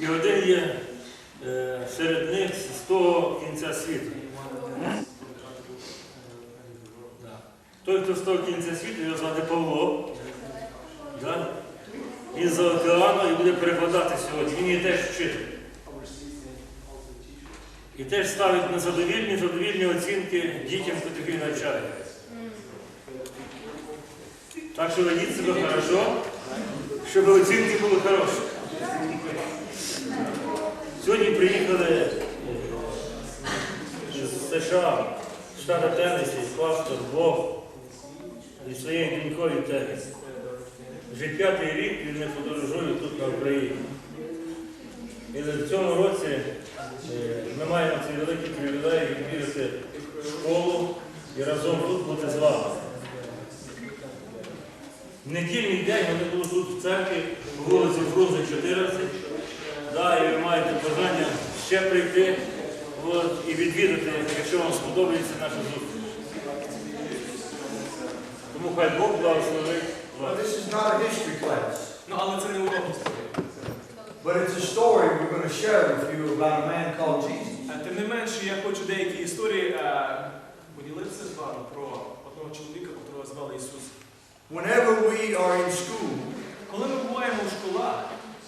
І один є е, серед них з того кінця світу. Той, хто того кінця світу, його звати Павло. Да. Він за океану і буде перекладати сьогодні. Він є теж вчитель. І теж ставить незадовільні, задовільні оцінки дітям, котрих він навчає. Так що ведіть себе хорошо, щоб оцінки були хороші. Сьогодні приїхали е, з США, з штату Теннессі, пастор Зі своєю донькою Теннесі. Вже п'ятий рік він не подорожує тут на Україні. І в цьому році е, ми маємо цей великий привілей відвідати школу і разом тут бути з вами. Недільний день вони були тут в церкві, по вулиці Фрунзе 14. Да, і ви маєте бажання ще прийти от, і відвідати, якщо вам сподобається наша зустріч. Тому хай Бог благословить Well, вас. this is not a history class, Ну, але це не урок історії. but it's a story we're going to share with you about a man called Jesus. Е, Тим не менше, я хочу деякі історії е, поділитися з вами про одного чоловіка, якого звали Ісус. Whenever we are in school,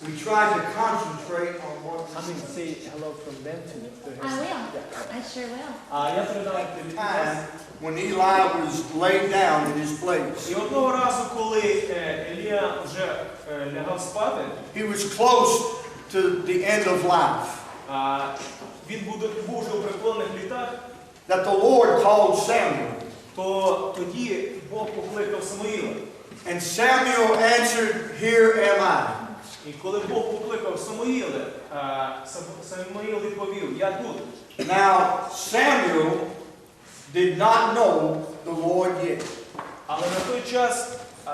we try to concentrate on what I mean, say hello from them to, to him. I will. I sure will. А я передав time when Eli was laid down in his place. і одного разу, коли е, Елія вже е, лягав спати, He was close to the end of life. а, він був, був вже у преклонних літах, That the Lord called Samuel. то тоді Бог покликав Самуїла. And Samuel answered, Here am I. І коли Бог покликав Самуїла, Самуїл відповів, я тут. Now, Samuel did not know the Lord yet. Але на той час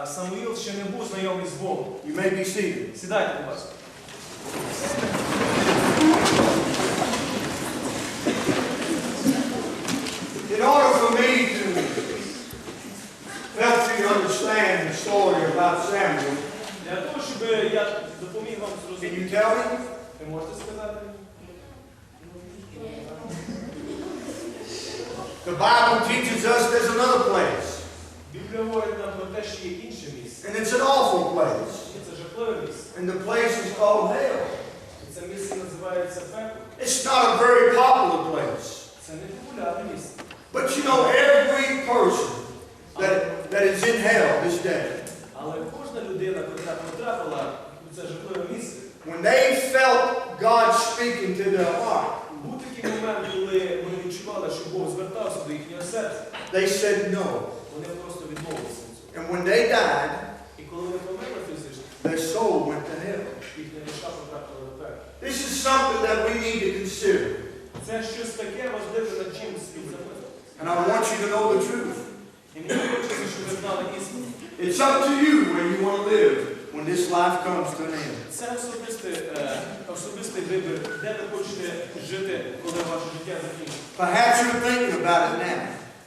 Самуїл ще не був знайомий з Богом. You may be seated. Сідайте, будь ласка. In order for me to help you understand the story about Samuel, Для того, щоб я допоміг вам can зрозуміти, you tell me? ви можете сказати? The Bible teaches us there's another place, Біблія говорить нам про те, що є інше місце. and it's an awful place. І це жахливе місце. And the place is called hell. І це місце називається пекло. It's not a very popular place. Це не популярне місце. But you know, speaking to their heart, був такий момент, коли вони відчували, що Бог звертався до їхнього серця. they said no. Вони просто відмовилися від цього. And when they died, І коли вони померли фізично, their soul went to hell. їхня душа потрапила до пекла. This is something that we need to consider. Це щось таке важливе, над чим слід замислити. And I want you to know the truth. І мені хочеться, щоб ви знали істину. It's up to you where you want to live when this life comes to an end. Це особистий, е, особистий Вибір, де ви хочете жити, коли ваше життя закінчиться. Perhaps you're thinking about it now.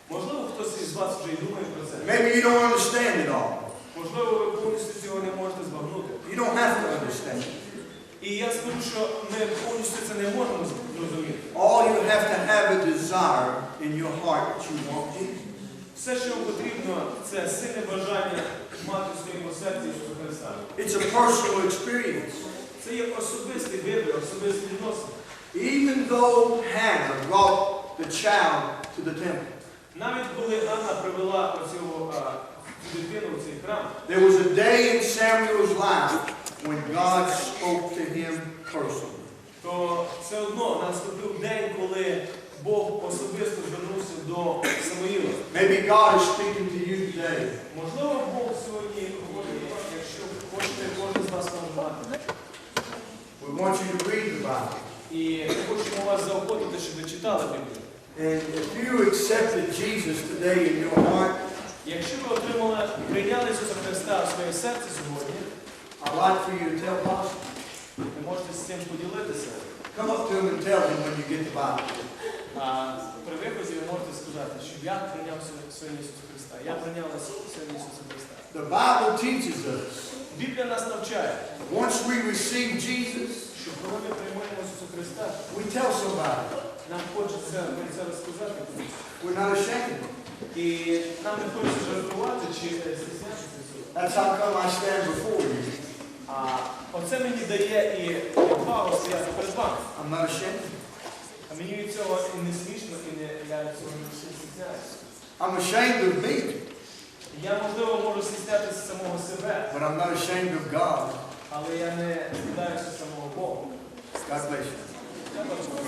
Можливо, хтось із вас вже й думає про це. Maybe you don't understand it all. Можливо, ви повністю цього не можете збагнути. You don't have to understand. І я скажу, що ми повністю це не можемо зрозуміти. All you have to have a desire in your heart that you want Jesus. Все, що вам потрібно, це сильне бажання мати в своєму серці Ісуса Христа. It's a personal experience. Це є особистий вибір, особистий відносин. Even though Hannah brought the child to the temple, Навіть коли Анна привела оцю а, цю дитину в цей храм, there was a day in Samuel's life when God spoke to him personally. то все одно наступив день, коли Бог особисто звернувся до Самуїла. Maybe God is speaking to you today. Можливо, Бог want you to read the Bible. І ми хочемо вас заохотити, щоб ви читали Біблію. And if you accepted Jesus today in your heart, Якщо ви отримали, прийняли Ісуса Христа в своє серце сьогодні, I'd like for you to tell Pastor. ви можете з цим поділитися. Come up to him and tell him when you get the Bible. А при виході ви можете сказати, що я прийняв сьогодні- сьогодні Ісуса Христа. Я прийняв сьогодні Ісуса Христа. The Bible teaches us Біблія нас навчає, once we receive Jesus, що коли ми приймаємо Ісуса Христа, we tell somebody. нам хочеться про це розказати. We're not ashamed. І нам не хочеться жартувати чи стіснятися цього. That's how come I stand before you. А оце мені дає і відвагу стояти перед вами. I'm not ashamed. А мені від цього і не смішно, і не я цього не стісняюся. I'm ashamed of me, Я, можливо, можу стіснятися самого себе, but I'm not ashamed of God. але я не стидаюся самого Бога. God bless you.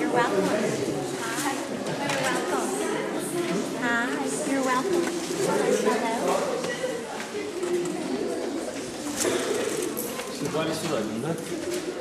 You're welcome. Hi. You're welcome. Hi. You're welcome. All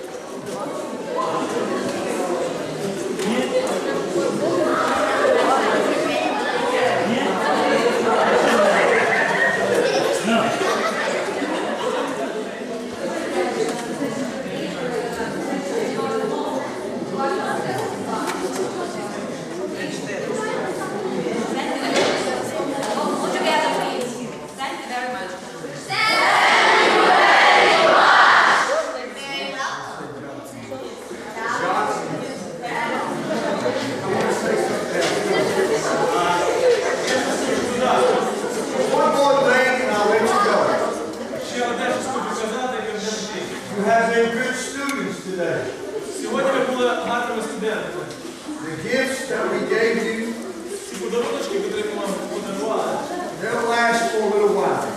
Сьогодні ми були гарними студентами. The gifts that we gave you, Ці подарунки, які ми вам подарували, they'll last for a little while.